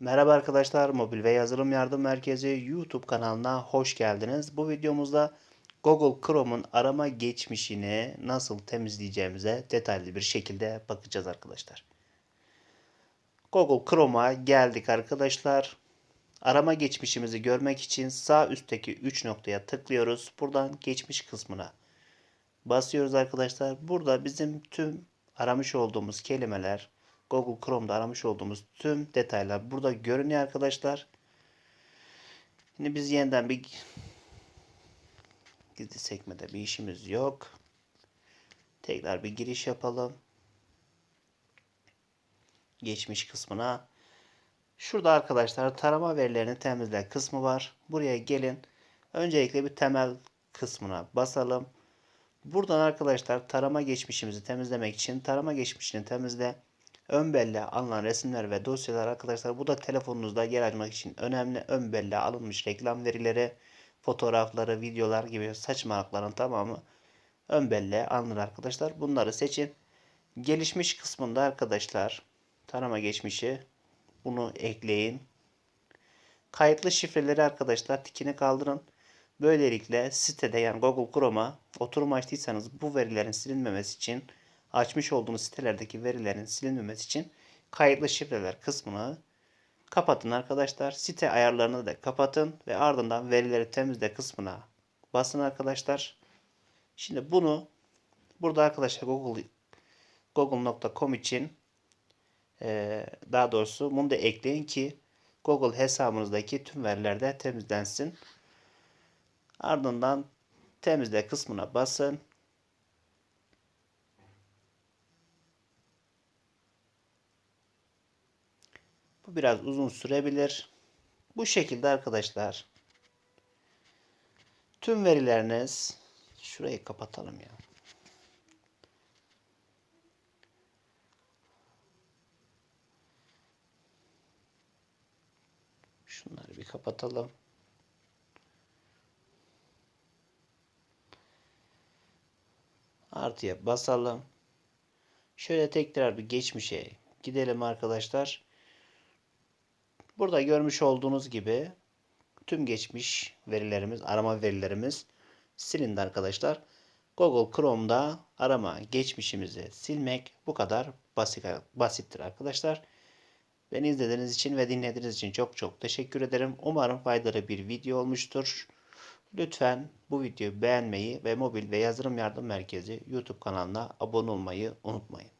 Merhaba arkadaşlar, Mobil ve Yazılım Yardım Merkezi YouTube kanalına hoş geldiniz. Bu videomuzda Google Chrome'un arama geçmişini nasıl temizleyeceğimize detaylı bir şekilde bakacağız arkadaşlar. Google Chrome'a geldik arkadaşlar. Arama geçmişimizi görmek için sağ üstteki 3 noktaya tıklıyoruz. Buradan geçmiş kısmına basıyoruz arkadaşlar. Burada bizim tüm aramış olduğumuz kelimeler, Google Chrome'da aramış olduğumuz tüm detaylar burada görünüyor arkadaşlar. Şimdi biz yeniden bir gizli sekmede bir işimiz yok. Tekrar bir giriş yapalım. Geçmiş kısmına. Şurada arkadaşlar tarama verilerini temizle kısmı var. Buraya gelin. Öncelikle bir temel kısmına basalım. Buradan arkadaşlar tarama geçmişimizi temizlemek için tarama geçmişini temizle. Ön belleğe alınan resimler ve dosyalar arkadaşlar bu da telefonunuzda yer açmak için önemli. Ön belleğe alınmış reklam verileri, fotoğrafları, videolar gibi saçmalıkların tamamı ön belleğe alınır arkadaşlar. Bunları seçin. Gelişmiş kısmında arkadaşlar tarama geçmişi bunu ekleyin. Kayıtlı şifreleri arkadaşlar tikini kaldırın. Böylelikle sitede yani Google Chrome'a oturum açtıysanız bu verilerin silinmemesi için açmış olduğunuz sitelerdeki verilerin silinmemesi için kayıtlı şifreler kısmını kapatın arkadaşlar. Site ayarlarını da kapatın ve ardından verileri temizle kısmına basın arkadaşlar. Şimdi bunu burada arkadaşlar Google google.com için e, daha doğrusu bunu da ekleyin ki Google hesabınızdaki tüm veriler de temizlensin. Ardından temizle kısmına basın. Bu biraz uzun sürebilir. Bu şekilde arkadaşlar. Tüm verileriniz şurayı kapatalım ya. Şunları bir kapatalım. Artıya basalım. Şöyle tekrar bir geçmişe gidelim arkadaşlar. Burada görmüş olduğunuz gibi tüm geçmiş verilerimiz, arama verilerimiz silindi arkadaşlar. Google Chrome'da arama geçmişimizi silmek bu kadar basit, basittir arkadaşlar. Beni izlediğiniz için ve dinlediğiniz için çok çok teşekkür ederim. Umarım faydalı bir video olmuştur. Lütfen bu videoyu beğenmeyi ve mobil ve yazılım yardım merkezi YouTube kanalına abone olmayı unutmayın.